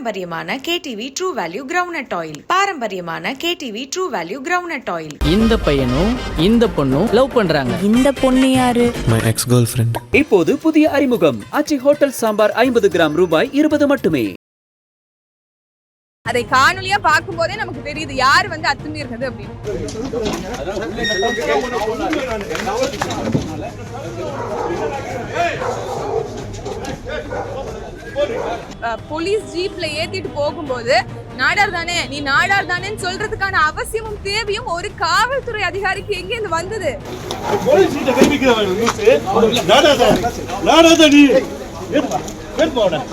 பாரம்பரியமான KTV true value ground oil பாரம்பரியமான KTV true value ground oil இந்த பையனும் இந்த பொண்ணும் லவ் பண்றாங்க இந்த பொண்ணு யாரு my ex-girlfriend. இப்போது புதிய அறிமுகம் அச்சி ஹோட்டல் சாம்பார் ஐம்பது கிராம் ரூபாய் இருபது மட்டுமே அதை காணொலியா பார்க்கும் போதே நமக்கு தெரியுது யார் வந்து அத்துமீறது அப்படின்னு போலீஸ் ஜீப்ல ஏத்திட்டு போகும்போது நாடார் தானே நீ நாடார் தானேன்னு சொல்றதுக்கான அவசியமும் தேவையும் ஒரு காவல்துறை அதிகாரிக்கு எங்க இருந்து வந்தது? போலீஸ் சீட்டை கை வைக்கிறவன் நீ?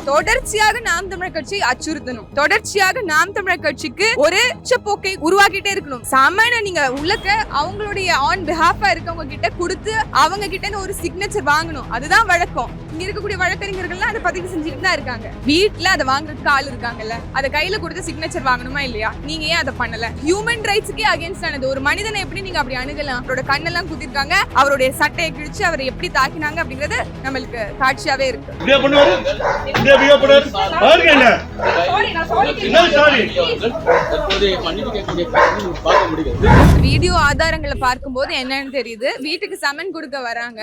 தொடர்ச்சியாக நாம் தமிழர் கட்சி அச்சுறுத்தணும். தொடர்ச்சியாக நாம் தமிழர் கட்சிக்கு ஒரு போக்கை உருவாக்கிட்டே இருக்கணும். சாமானிய நீங்க உள்ளக்க அவங்களுடைய ஆன் பிஹாஃபா இருக்கவங்க கிட்ட கொடுத்து அவங்க கிட்ட ஒரு சிக்னேச்சர் வாங்கணும். அதுதான் வழக்கம். இங்க இருக்கக்கூடிய வழக்கறிஞர்கள்லாம் அதை பதிவு செஞ்சுட்டு தான் இருக்காங்க. வீட்ல அதை வாங்குறதுக்கு ஆள் இருக்காங்கல்ல. அதை கையில கொடுத்து சிக்னேச்சர் வாங்கணுமா இல்லையா? நீங்க ஏன் அதை பண்ணல? ஹியூமன் ரைட்ஸ்க்கே அகேன்ஸ்ட் ஆனது. ஒரு மனிதனை எப்படி நீங்க அப்படி அணுகலாம்? அவரோட கண்ணெல்லாம் குத்திருக்காங்க. அவருடைய சட்டையை கிழிச்சு அவரை எப்படி தாக்கினாங்க அப்படிங்கிறது நம்மளுக்கு காட்சியாவே இருக்கு. பாருங்க என்ன? வீடியோ ஆதாரங்களை பார்க்கும்போது என்னன்னு தெரியுது. வீட்டுக்கு சமன் கொடுக்க வராங்க.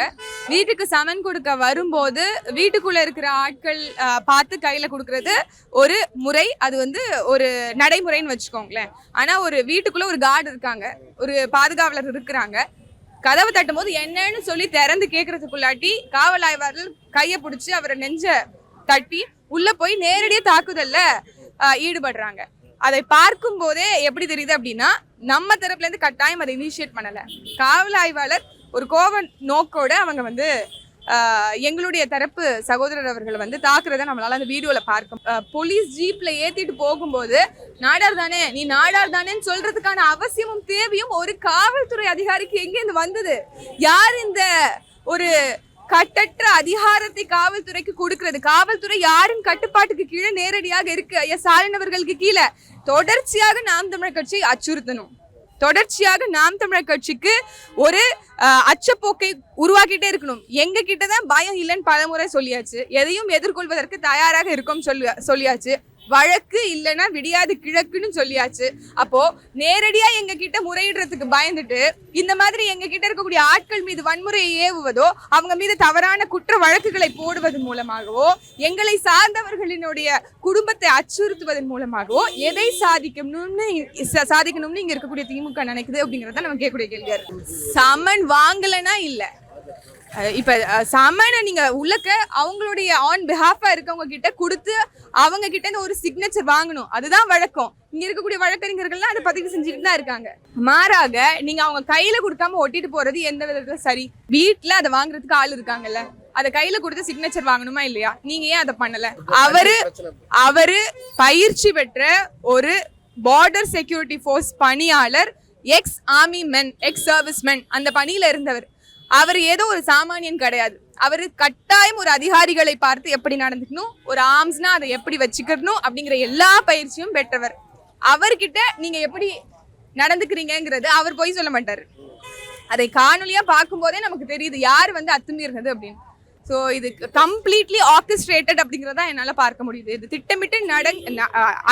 வீட்டுக்கு சமன் கொடுக்க வரும்போது வீட்டுக்குள்ள இருக்கிற ஆட்கள் பார்த்து கையில கொடுக்கறது ஒரு முறை. அது வந்து ஒரு நடைமுறைன்னு வச்சுக்கோங்களேன். ஆனா ஒரு வீட்டுக்குள்ள ஒரு கார்டு இருக்காங்க. ஒரு பாதுகாவலர் இருக்கிறாங்க. கதவு தட்டும் போது என்னன்னு சொல்லி திறந்து கேட்கறதுக்குள்ளாட்டி காவல் ஆய்வாளர் கையை பிடிச்சி அவரை நெஞ்ச தட்டி உள்ள போய் நேரடியாக தாக்குதல்ல ஈடுபடுறாங்க. அதை பார்க்கும் போதே எப்படி தெரியுது அப்படின்னா நம்ம தரப்புல இருந்து கட்டாயம் அதை இனிஷியேட் பண்ணல. காவல் ஆய்வாளர் ஒரு கோவ நோக்கோட அவங்க வந்து எங்களுடைய தரப்பு சகோதரர் அவர்கள் வந்து தாக்குறத நம்மளால அந்த வீடியோல பார்க்க போலீஸ் ஜீப்ல ஏத்திட்டு போகும்போது நாடார் தானே நீ நாடார் தானேன்னு சொல்றதுக்கான அவசியமும் தேவையும் ஒரு காவல்துறை அதிகாரிக்கு எங்க இருந்து வந்தது? யார் இந்த ஒரு கட்டற்ற அதிகாரத்தை காவல்துறைக்கு கொடுக்கிறது. காவல்துறை யாரின் கட்டுப்பாட்டுக்கு கீழே நேரடியாக இருக்கு? ஐயா ஸ்டாலின் அவர்களுக்கு கீழே. தொடர்ச்சியாக நாம் தமிழர் கட்சியை அச்சுறுத்தணும். தொடர்ச்சியாக நாம் தமிழர் கட்சிக்கு ஒரு அச்சப்போக்கை உருவாக்கிட்டே இருக்கணும். எங்க கிட்ட தான் பயம் இல்லைன்னு பலமுறை சொல்லியாச்சு. எதையும் எதிர்கொள்வதற்கு தயாராக இருக்கும் சொல்லி சொல்லியாச்சு. வழக்கு இல்லைன்னா விடியாது கிழக்குன்னு சொல்லியாச்சு. அப்போ நேரடியா எங்க கிட்ட முறையிடுறதுக்கு பயந்துட்டு இந்த மாதிரி எங்க கிட்ட இருக்கக்கூடிய ஆட்கள் மீது வன்முறையை ஏவுவதோ அவங்க மீது தவறான குற்ற வழக்குகளை போடுவது மூலமாகவோ எங்களை சார்ந்தவர்களினுடைய குடும்பத்தை அச்சுறுத்துவதன் மூலமாகவோ எதை சாதிக்கணும்னு சாதிக்கணும்னு இங்க இருக்கக்கூடிய திமுக நினைக்குது அப்படிங்கறத நம்ம கேட்கக்கூடிய கேள்வியா இருக்கு. சமன் வாங்கலைன்னா இல்லை. இப்ப சாமான நீங்கள் நீங்க உள்ளக்க அவங்களுடைய ஆன் பிஹாஃபா இருக்கவங்க கிட்ட கொடுத்து அவங்க கிட்ட இருந்து ஒரு சிக்னேச்சர் வாங்கணும். அதுதான் வழக்கம். இங்க இருக்கக்கூடிய வழக்கறிஞர்கள்லாம் அதை பதிவு செஞ்சுட்டு தான் இருக்காங்க. மாறாக நீங்க அவங்க கையில கொடுக்காம ஒட்டிட்டு போறது எந்த விதத்துல சரி? வீட்டில் அதை வாங்குறதுக்கு ஆள் இருக்காங்கல்ல. அதை கையில கொடுத்து சிக்னேச்சர் வாங்கணுமா இல்லையா? நீங்க ஏன் அதை பண்ணல? அவரு அவரு பயிற்சி பெற்ற ஒரு பார்டர் செக்யூரிட்டி ஃபோர்ஸ் பணியாளர் ex army men ex service men அந்த பணியில இருந்தவர். அவர் ஏதோ ஒரு சாமானியன் கிடையாது. அவர் கட்டாயம் ஒரு அதிகாரிகளை பார்த்து எப்படி நடந்துக்கணும் ஒரு ஆர்ம்ஸ்னா அதை எப்படி வச்சுக்கணும் அப்படிங்கிற எல்லா பயிற்சியும் பெற்றவர். அவர்கிட்ட நீங்க எப்படி நடந்துக்கிறீங்கங்கிறது அவர் போய் சொல்ல மாட்டாரு. அதை காணொலியா பார்க்கும்போதே நமக்கு தெரியுது யார் வந்து அத்துமீறது அப்படின்னு. ஸோ இது கம்ப்ளீட்லி ஆர்கஸ்ட்ரேட்டட் அப்படிங்கிறதா என்னால் பார்க்க முடியுது. இது திட்டமிட்டு நடங்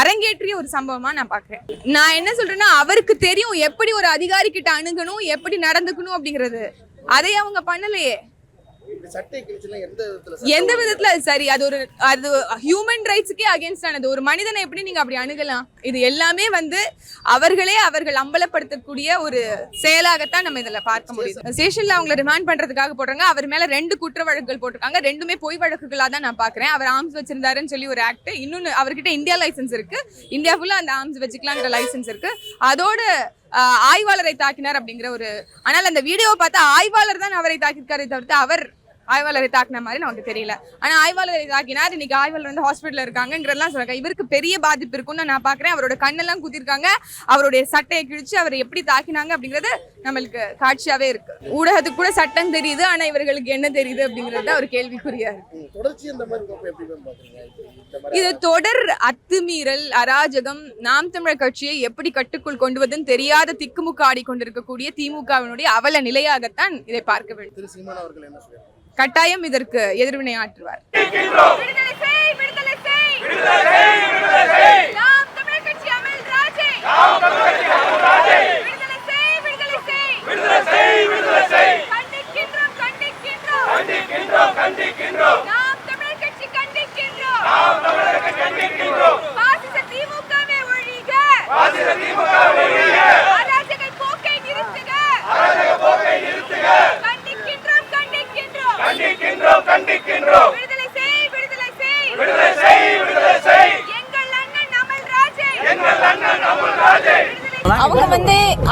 அரங்கேற்றிய ஒரு சம்பவமா நான் பார்க்குறேன். நான் என்ன சொல்றேன்னா அவருக்கு தெரியும் எப்படி ஒரு அதிகாரி கிட்ட அணுகணும் எப்படி நடந்துக்கணும் அப்படிங்கிறது. அதை அவங்க பண்ணலையே. எந்த விதத்துல சரி அது ஒரு அது ஹியூமன் ரைட்ஸ்க்கே அகேன்ஸ்ட் ஆனது. ஒரு மனிதனை எப்படி நீங்க அப்படி அணுகலாம்? இது எல்லாமே வந்து அவர்களே அவர்கள் அம்பலப்படுத்தக்கூடிய ஒரு செயலாகத்தான் நம்ம இதுல பார்க்க முடியுது. ஸ்டேஷன்ல அவங்கள ரிமாண்ட் பண்றதுக்காக போடுறாங்க. அவர் மேல ரெண்டு குற்ற வழக்குகள் போட்டிருக்காங்க. ரெண்டுமே பொய் வழக்குகளா தான் நான் பாக்குறேன் அவர் ஆர்ம்ஸ் வச்சிருந்தாருன்னு சொல்லி ஒரு ஆக்ட் இன்னொன்னு அவர்கிட்ட இந்தியா லைசன்ஸ் இருக்கு. இந்தியா ஃபுல்லா அந்த ஆர்ம்ஸ் வச்சுக்கலாங்கிற லைசன்ஸ் இருக்கு. அதோட ஆய்வாளரை தாக்கினார் அப்படிங்கிற ஒரு ஆனால் அந்த வீடியோவை பார்த்தா ஆய்வாளர் தான் அவரை தாக்கியிருக்காரே தவிர்த்து அவர் ஆய்வாளரை தாக்கின மாதிரி நமக்கு தெரியல. ஆனா ஆய்வாளரை தாக்கினார் இன்னைக்கு ஆய்வாளர் வந்து ஹாஸ்பிட்டல்ல இருக்காங்கங்கிறதெல்லாம் சொல்றாங்க. இவருக்கு பெரிய பாதிப்பு இருக்கும்னு நான் பாக்குறேன். அவரோட கண்ணெல்லாம் குத்திருக்காங்க. அவருடைய சட்டையை கிழிச்சு அவரை எப்படி தாக்கினாங்க அப்படிங்கிறது நம்மளுக்கு காட்சியாவே இருக்கு. ஊடகத்துக்கு கூட சட்டம் தெரியுது. ஆனா இவர்களுக்கு என்ன தெரியுது அப்படிங்கிறது ஒரு கேள்விக்குறியா இருக்கு. இது தொடர் அத்துமீறல் அராஜகம் நாம் தமிழர் கட்சியை எப்படி கட்டுக்குள் கொண்டு வருதுன்னு தெரியாத திக்குமுக்கு ஆடிக்கொண்டிருக்கக்கூடிய திமுகவினுடைய அவல நிலையாகத்தான் இதை பார்க்க வேண்டும். திரு சீமான் அவர்கள் என்ன கட்டாயம் இதற்கு எதிர்வினை ஆற்றுவார். கண்டிக்கின்றோம் கண்டிக்கின்றோம். நாம் தமிழர் கட்சி கண்டிக்கின்றோம். நாம் தமிழர் கட்சி கண்டிக்கின்றோம்.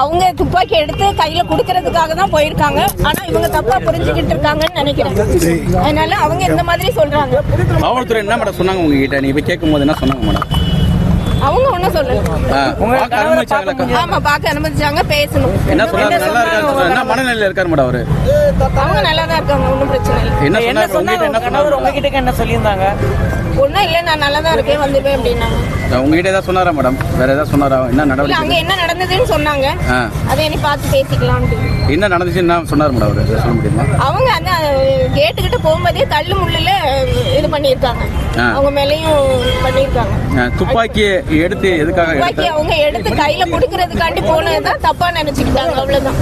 அவங்க துப்பாக்கி எடுத்து கையில குடுக்கறதுக்காக தான் போயிருக்காங்க. ஆனா இவங்க தப்பா புரிஞ்சுக்கிட்டு இருக்காங்கன்னு நினைக்கிறேன். அதனால அவங்க இந்த மாதிரி சொல்றாங்க. காவல்துறை என்ன மேடம் சொன்னாங்க உங்ககிட்ட? நீ போய் கேட்கும் போது என்ன சொன்னாங்க மேடம்? அவங்க ஒண்ணும் சொல்லல. ஆமா பார்க்க அனுமதிச்சாங்க பேசணும். என்ன சொன்னாங்க நல்லா இருக்காரு. என்ன மனநிலையில இருக்காரு மேடம் அவரு? அவங்க நல்லா தான் இருக்காங்க ஒன்றும் பிரச்சனை இல்லை. என்ன சொன்னாங்க உங்ககிட்ட என்ன சொன்னாங்க உங்ககிட்ட என்ன சொல்லியிருந்தாங்க? ஒன்றும் இல்லை நான் நல்லா தான் இருக்கேன் வந்துடுவேன் அப்படின்னாங்க. உங்ககிட்ட ஏதாவது சொன்னாரா மேடம்? வேற ஏதாவது சொன்னாரா? என்ன நடவடிக்கை அங்க என்ன நடந்ததுன்னு சொன்னாங்க. அதை இனி பார்த்து பேசிக்கலாம்னு என்ன நடந்துச்சு என்ன சொன்னார் மேடம் அவரு சொல்ல முடியுமா? அவங்க அந்த கேட்டுக்கிட்ட போகும்போதே தள்ளு முள்ளுல இது பண்ணியிருக்காங்க. அவங்க மேலேயும் பண்ணியிருக்காங்க. ஆ, துப்பாக்கியை எடுத்து எதுக்காக துப்பாக்கி அவங்க எடுத்து கையில குடுக்கறதுக்காண்டி போனதுதான் தப்பா நினைச்சுக்கிட்டாங்க அவ்வளவுதான்.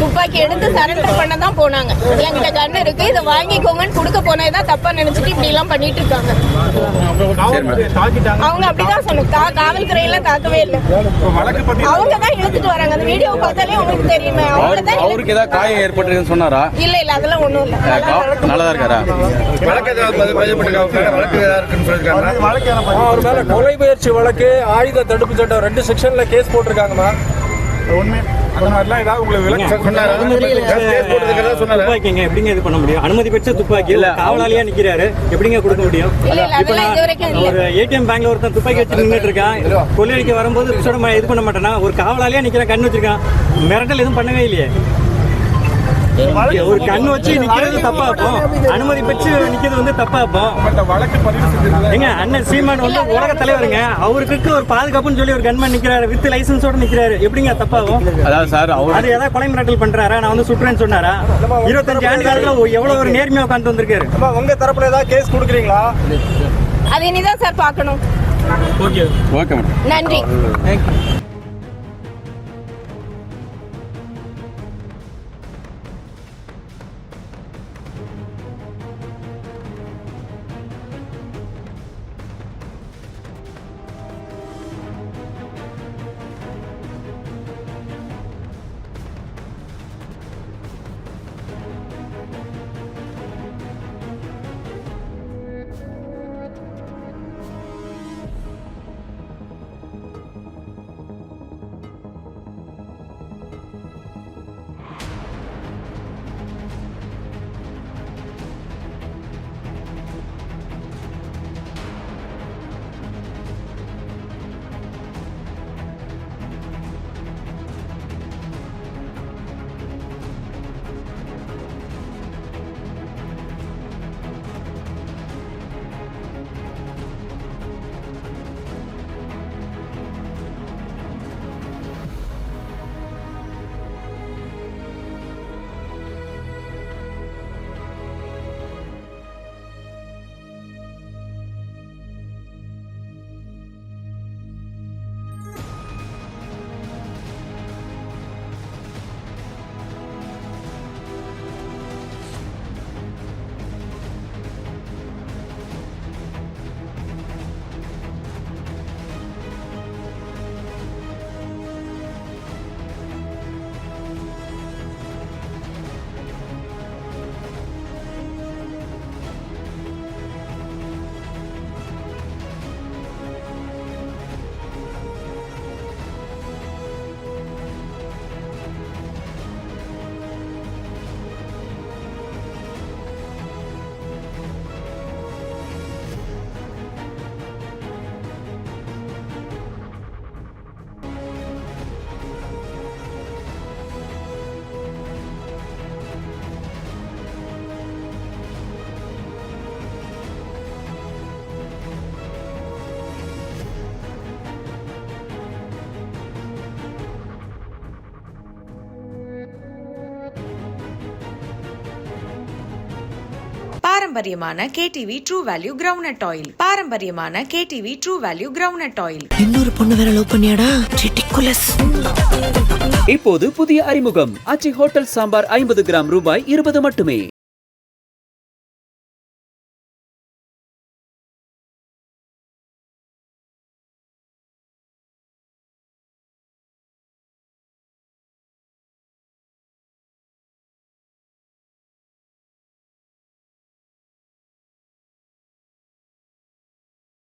துப்பாக்கி எடுத்து சரண்டர் பண்ண தான் போனாங்க. என்கிட்ட கண்ணு இருக்கு இதை வாங்கிக்கோங்கன்னு கொடுக்க போனதுதான் தப்பா நினைச்சிட்டு இப்படி எல்லாம் பண்ணிட்டு இருக்காங்க சரி மேடம். அவங்க அப்படிதான் சொன்னாங்க காவல்துறை எல்லாம் தாக்கவே இல்லை. அவங்க தான் இழுத்துட்டு வராங்க. அந்த வீடியோ பார்த்தாலே உங்களுக்கு தெரியுமே. அவங்க அவருக்கு தான் அவருக்கு ஏதாவது காயம் ஏற்பட்டிருக்குன்னு சொன்னாரா? இல்ல இல்ல அதெல்லாம் ஒண்ணும் இல்ல. ஆ, கா- நல்லதா இருக்காரா? அவர் மேல கொலை முயற்சி வழக்கு ஆயுத தடுப்பு சட்டம் ரெண்டு செக்ஷன்ல கேஸ் போட்டிருக்காங்கம்மா. துப்பாக்கிங்க எப்படிங்க இது பண்ண முடியும்? அனுமதி பெற்ற துப்பாக்கி இல்ல காவலாளியா நிக்கிறாரு. எப்படிங்க கொடுக்க முடியும்? இப்ப நான் ஒரு ஏடிஎம் பேங்க்ல ஒருத்தன் துப்பாக்கி வச்சு நின்னுட்டு இருக்கான். கொள்ளையடிக்க வரும்போது இது பண்ண மாட்டானா? ஒரு காவலாளியா நிக்கிறான் கண்ணு வச்சிருக்கான். மிரட்டல் எதுவும் பண்ணவே இல்லையே. ஒரு கண்ணு வச்சு நிக்கிறது தப்பா அப்போம் அனுமதி பெற்று நிக்கிறது வந்து தப்பா அப்போம் எங்க அண்ணன் சீமான் வந்து உலக தலைவருங்க. அவருக்கு ஒரு பாதுகாப்புன்னு சொல்லி ஒரு கன்மேன் நிக்கிறாரு வித் லைசன்ஸோட நிக்கிறாரு. எப்படிங்க தப்பாகும் அதாவது சார் அவர் அது ஏதாவது கொலை மிரட்டல் பண்றாரா? நான் வந்து சுட்டுறேன்னு சொன்னாரா? இருபத்தஞ்சு ஆண்டு காலத்துல எவ்வளவு ஒரு நேர்மையா உட்காந்து வந்திருக்காரு? அம்மா உங்க தரப்புல ஏதாவது கேஸ் கொடுக்குறீங்களா? அது இனிதான் சார் பார்க்கணும். ஓகே மேடம் நன்றி. பாரம்பரியமான KTV true value ground oil பாரம்பரியமான KTV true value ground oil இன்னொரு பொண்ணு வேற லவ் பண்ணியாடா? இப்போது புதிய அறிமுகம். ஆச்சி ஹோட்டல் சாம்பார் ஐம்பது கிராம் ரூபாய் இருபது மட்டுமே.